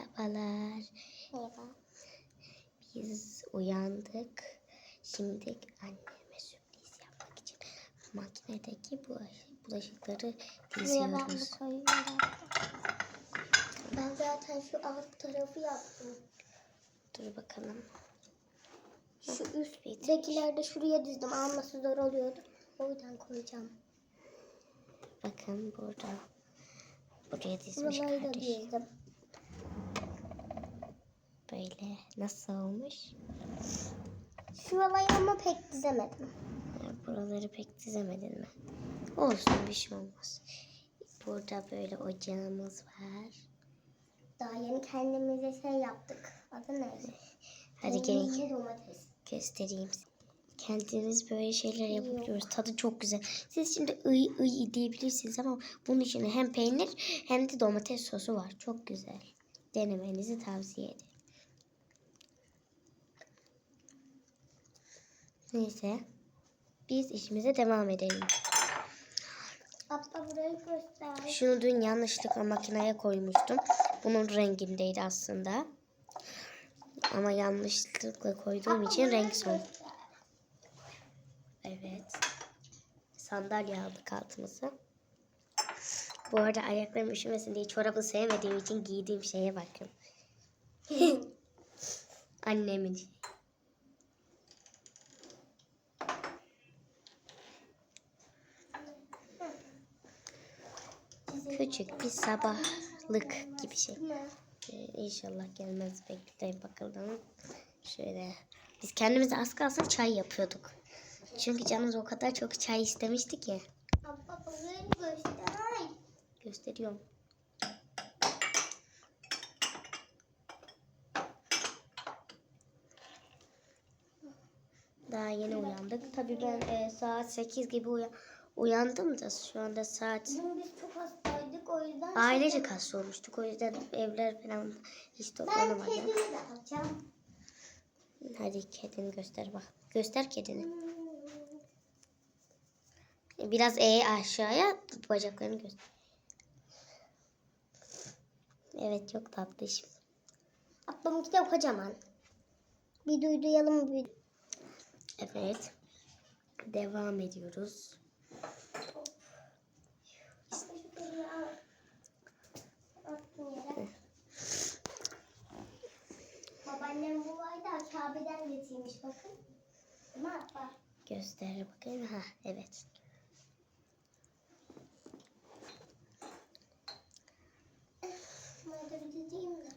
Merhabalar. Merhaba. Biz uyandık. Şimdi anneme sürpriz yapmak için makinedeki bulaş- bulaşıkları ben diziyoruz. bu. Ben zaten şu alt tarafı yaptım. Dur bakalım. Şu üsttekileri de şuraya dizdim. Alması zor oluyordu. O yüzden koyacağım. Bakın burada. Buraya dizmiş Buraları da kardeşim. dizdim. Böyle. Nasıl olmuş? Şuraları ama pek dizemedim. Buraları pek dizemedin mi? Olsun bir şey olmaz. Burada böyle ocağımız var. Daha yeni kendimize şey yaptık. Adı ne? Hadi gelin domates. göstereyim. Kendiniz böyle şeyler yapabiliyoruz. Tadı çok güzel. Siz şimdi ıy ıy diyebilirsiniz ama bunun içinde hem peynir hem de domates sosu var. Çok güzel. Denemenizi tavsiye ederim. Neyse. Biz işimize devam edelim. Abla burayı göster. Şunu dün yanlışlıkla makineye koymuştum. Bunun rengindeydi aslında. Ama yanlışlıkla koyduğum için renk soldu. Evet. Sandalye aldık altımıza. Bu arada ayaklarım üşümesin diye çorabı sevmediğim için giydiğim şeye bakın. Annemin. Küçük bir sabahlık gibi şey. Ee, İnşallah gelmez bekleyin bakalım. Şöyle. Biz kendimize az kalsın çay yapıyorduk. Çünkü canımız o kadar çok çay istemişti ki. Gösteriyorum. Daha yeni uyandık. Tabii ben e, saat 8 gibi uya- uyandım da şu anda saat Dün biz çok hastaydık ailece hasta olmuştuk. O yüzden evler falan hiç Ben toplanamadım. kedimi de. Hadi kedini göster bak. Göster kedini. Biraz e aşağıya bacaklarını göster. Evet çok tatlı iş. Ablamınki de kocaman. Bir duyduyalım bir. Evet. Devam ediyoruz. Babaannem bu ayda Kabe'den getirmiş bakın. Değil mi abla? Göster bakayım. Ha evet. Da bir dizeyim de.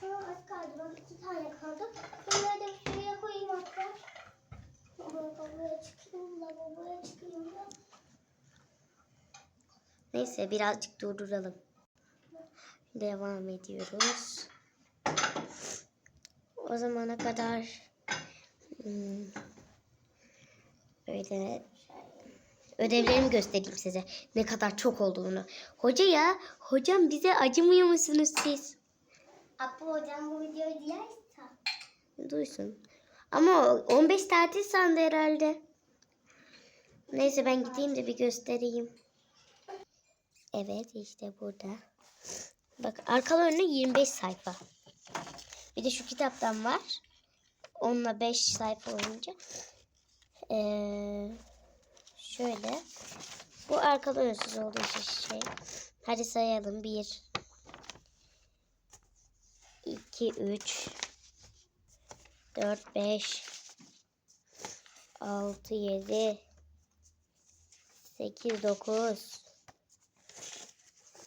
Ha, az kaldı. Bak iki tane kaldı. Bunları da bir şuraya koyayım abla. Lavaboya çıkayım, lavaboya çıkayım da. Neyse birazcık durduralım. Devam ediyoruz. O zamana kadar hmm, böyle ödevlerimi göstereyim size. Ne kadar çok olduğunu. Hoca ya, hocam bize acımıyor musunuz siz? Abla hocam bu videoyu diyerse. Duysun. Ama o 15 tatil sandı herhalde. Neyse ben gideyim de bir göstereyim. Evet işte burada. Bak arkalı önüne 25 sayfa. Bir de şu kitaptan var. Onunla 5 sayfa olunca. Ee, şöyle. Bu arkalı önsüz olduğu için şey. Hadi sayalım. 1 2 3 4 5 6 7 8 9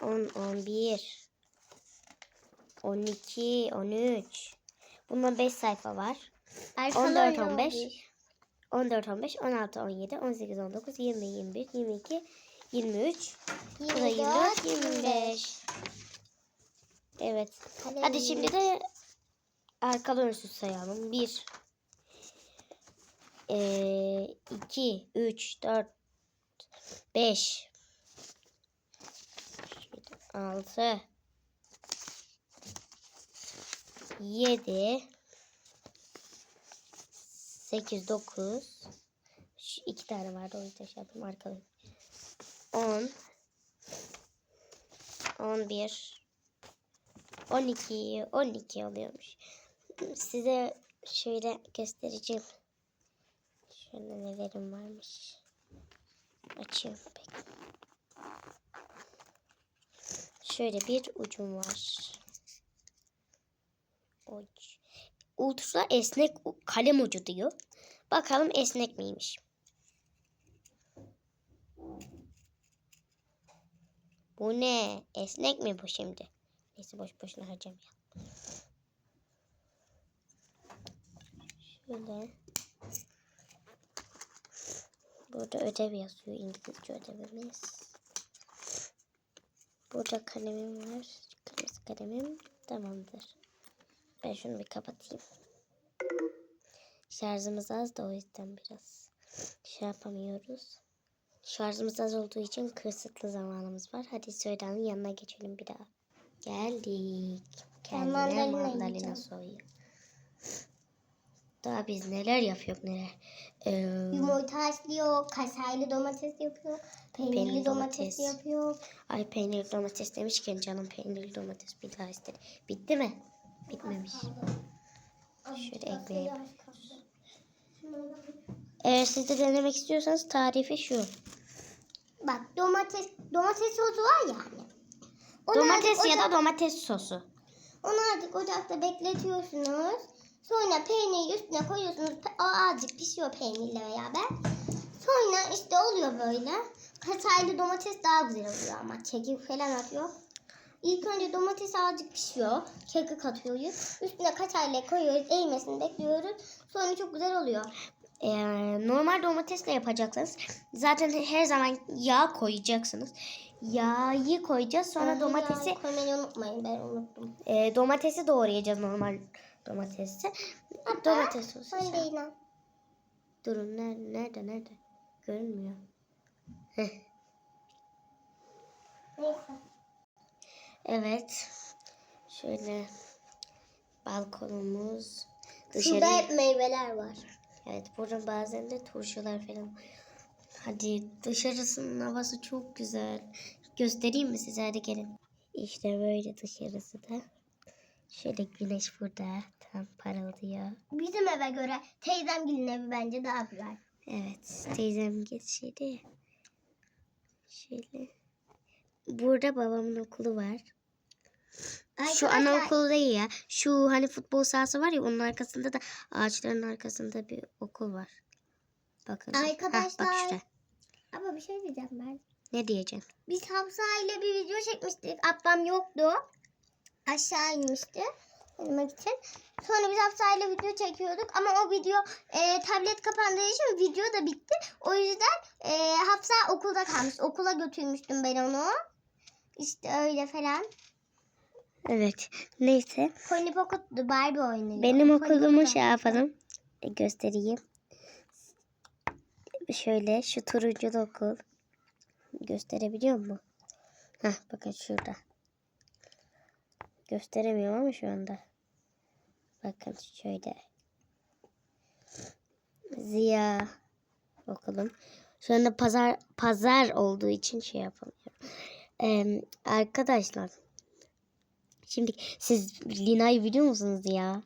10 11 12 13 Bundan 5 sayfa var. Arkalı 14 öyle 15 olmuş. 14 15 16 17 18 19 20 21 22 23 Bu da 24, 24 25 Evet. Hadi Hadi şimdi de arkalı önsüz sayalım. 1 2 3 4 5 6 7 8 9 Şu iki tane vardı o yüzden şey yaptım arkalı. 10 11 12, 12 oluyormuş. Size şöyle göstereceğim. Şöyle nelerim varmış. Açıyorum pek. Şöyle bir ucum var. Uç. Ultra esnek kalem ucu diyor. Bakalım esnek miymiş. Bu ne? Esnek mi bu şimdi? Neyse boş boşuna harcamayalım. Şöyle. Burada ödev yazıyor. İngilizce ödevimiz. Burada kalemim var. Kırmızı kalemim. Tamamdır. Ben şunu bir kapatayım. Şarjımız az da o yüzden biraz şey yapamıyoruz. Şarjımız az olduğu için kısıtlı zamanımız var. Hadi Söyda'nın yanına geçelim bir daha. Geldik. Kendine mandalina mandalina, soyuyor. Daha biz neler yapıyoruz neler. Ee, Yumurta haşlıyor, kaşarlı domates yapıyor, peynirli Peynirli domates, domates. yapıyor. ay peynirli domates demişken canım peynirli domates bir daha istedi. Bitti mi? Bitmemiş. Şöyle ekmeğe. Eğer siz de denemek istiyorsanız tarifi şu. Bak domates domates sosu var ya hani. Onu Domates ya da domates sosu. Onu azıcık ocakta bekletiyorsunuz. Sonra peyniri üstüne koyuyorsunuz. O azıcık pişiyor peynirle beraber. Sonra işte oluyor böyle. Kaşarlı domates daha güzel oluyor ama kekik falan atıyor. İlk önce domates azıcık pişiyor. Kekik atıyoruz. Üstüne kaşarla koyuyoruz. Eğmesini bekliyoruz. Sonra çok güzel oluyor. Ee, normal domatesle yapacaksınız. Zaten her zaman yağ koyacaksınız. Yağı koyacağız. Sonra domatesi Yağ koymayı unutmayın. Ben unuttum. e, domatesi doğrayacağız normal domatesi. Domates sosu. Durun nerede nerede nerede? Görünmüyor. Neyse. Evet. Şöyle balkonumuz Şurada dışarı. hep meyveler var. Evet burada bazen de turşular falan. Hadi dışarısının havası çok güzel. Göstereyim mi size hadi gelin. İşte böyle dışarısı da. Şöyle güneş burada tam parıldıyor. Bizim eve göre teyzemgilin evi bence daha güzel. Evet teyzem geçti. ya. Şöyle. Burada babamın okulu var. Şu Arkadaşlar- anaokulu değil ya. Şu hani futbol sahası var ya onun arkasında da ağaçların arkasında bir okul var. Bakın. Arkadaşlar. bak şurada. Ama bir şey diyeceğim ben. Ne diyeceğim? Biz Hafsa ile bir video çekmiştik. Ablam yoktu. Aşağı inmişti. Ölmek için. Sonra biz Hafsa ile video çekiyorduk. Ama o video e, tablet kapandığı için video da bitti. O yüzden e, Hafsa okulda kalmış. Okula götürmüştüm ben onu. İşte öyle falan. Evet. Neyse. Pony Pocket'tu Barbie oynuyor. Benim Pony okulumu Pocket. şey yapalım. E, göstereyim. Şöyle şu turuncu okul. Gösterebiliyor mu? Hah bakın şurada. Gösteremiyorum ama şu anda. Bakın şöyle. Ziya okulum. Şu anda pazar pazar olduğu için şey yapamıyorum. Ee, arkadaşlar Şimdi siz Lina'yı biliyor musunuz ya?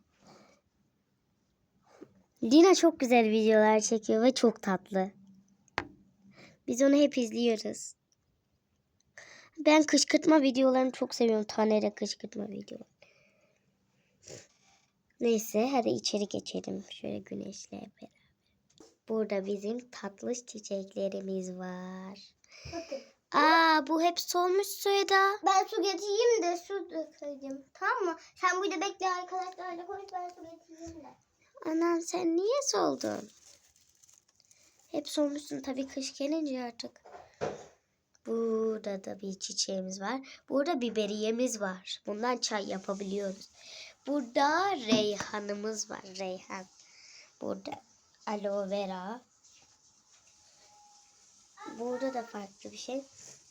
Lina çok güzel videolar çekiyor ve çok tatlı. Biz onu hep izliyoruz. Ben kışkırtma videolarını çok seviyorum. Taner'e kışkırtma videoları. Neyse hadi içeri geçelim. Şöyle güneşle beraber. Burada bizim tatlı çiçeklerimiz var. Bakın. Aa bu hep solmuş Süheda. Ben su getireyim de su dökeyim. Tamam mı? Sen burada bekle arkadaşlarla konuş ben su getireyim de. Anam sen niye soldun? Hep solmuşsun tabii kış gelince artık. Burada da bir çiçeğimiz var. Burada biberiyemiz var. Bundan çay yapabiliyoruz. Burada reyhanımız var. Reyhan. Burada aloe vera. Burada da farklı bir şey.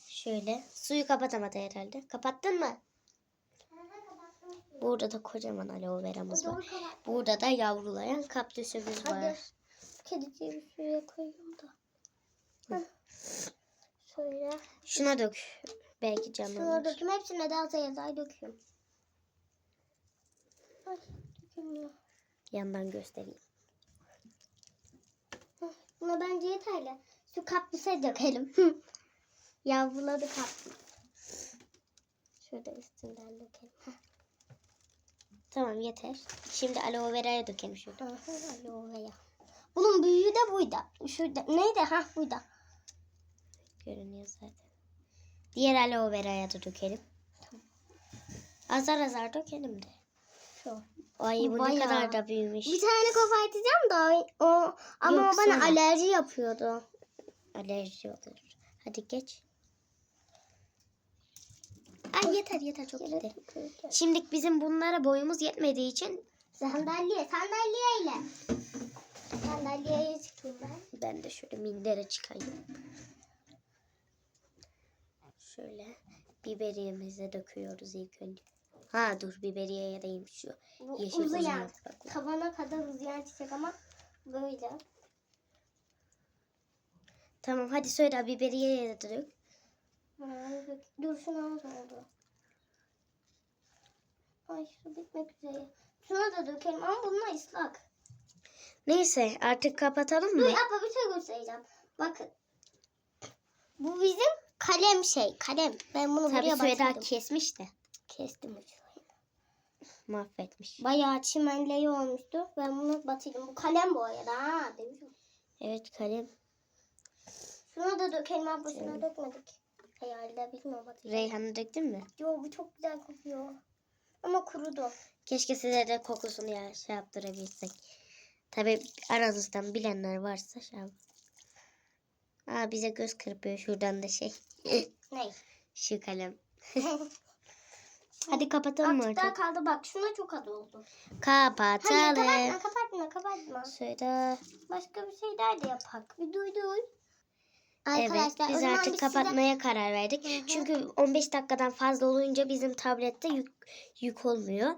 Şöyle. Suyu kapatamadı herhalde. Kapattın mı? Burada da kocaman aloe veramız var. Burada da yavrulayan kaktüsümüz Hadi. var. Kediciyi bir suya koyayım da. Şöyle. Şuna dök. Belki Şuna canlanır. döküm hepsine azar azar döküyorum. Ay, dökülmüyor. Yandan göstereyim. Buna bence yeterli. Şu kaktüse dökelim. Yavruladı kaktüs. Şurada üstünden dökelim. Heh. Tamam yeter. Şimdi aloe vera'ya dökelim şurada. Aha, aloe vera. Bunun büyüğü de buydu. Şurada neydi? Ha buydu. Görünüyor zaten. Diğer aloe vera'ya da dökelim. Azar azar dökelim de. Şu. Ay bu ne Bayağı. kadar da büyümüş. Bir tane kopartacağım da o ama Yok, o bana sonra. alerji yapıyordu. Alerji olur. Hadi geç. Ay yeter yeter çok yeter. Şimdi bizim bunlara boyumuz yetmediği için Sandalye, sandalyeyle. Sandalyeye çıkayım ben. ben de şöyle mindere çıkayım. Şöyle biberiyemize döküyoruz ilk önce. Ha dur biberiyeye değilmiş şu. Bu Yeşil uzun uzayan, tavana kadar uzayan çiçek ama böyle. Tamam hadi söyle biberiyeye de dök. Dur şuna az oldu. Ay şu bitmek üzere. Şuna da dökelim ama bunlar ıslak. Neyse artık kapatalım Dur mı? abla bir şey göstereceğim. Bakın. Bu bizim kalem şey. Kalem. Ben bunu Tabii buraya Süheda batırdım. kesmiş de Kestim ucu. mahvetmiş. Bayağı çimenleyi olmuştu. Ben bunu batırdım. Bu kalem bu arada. Ha, demişim. Evet kalem. Şuna da dökelim abla. Şuna dökmedik. Herhalde bilmiyorum. batıracağım. Reyhan'ı döktün mü? Yo bu çok güzel kokuyor. Ama kurudu. Keşke size de kokusunu ya şey yaptırabilsek. Tabii aranızdan bilenler varsa şey yap. Aa bize göz kırpıyor şuradan da şey. Ne? Şu kalem. Hadi kapatalım mı Artık daha artık? kaldı bak. Şuna çok az oldu. Hayır Kapatalım. kapatma kapatma kapatma. Söyle. Başka bir şeyler de yapak. Bir duy duy. Evet Arkadaşlar biz o zaman artık biz size- kapatmaya karar verdik. Hı hı. Çünkü 15 dakikadan fazla olunca bizim tablette yük, yük olmuyor.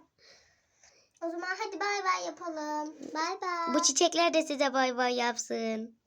O zaman hadi bay bay yapalım. Bay bay. Bu çiçekler de size bay bay yapsın.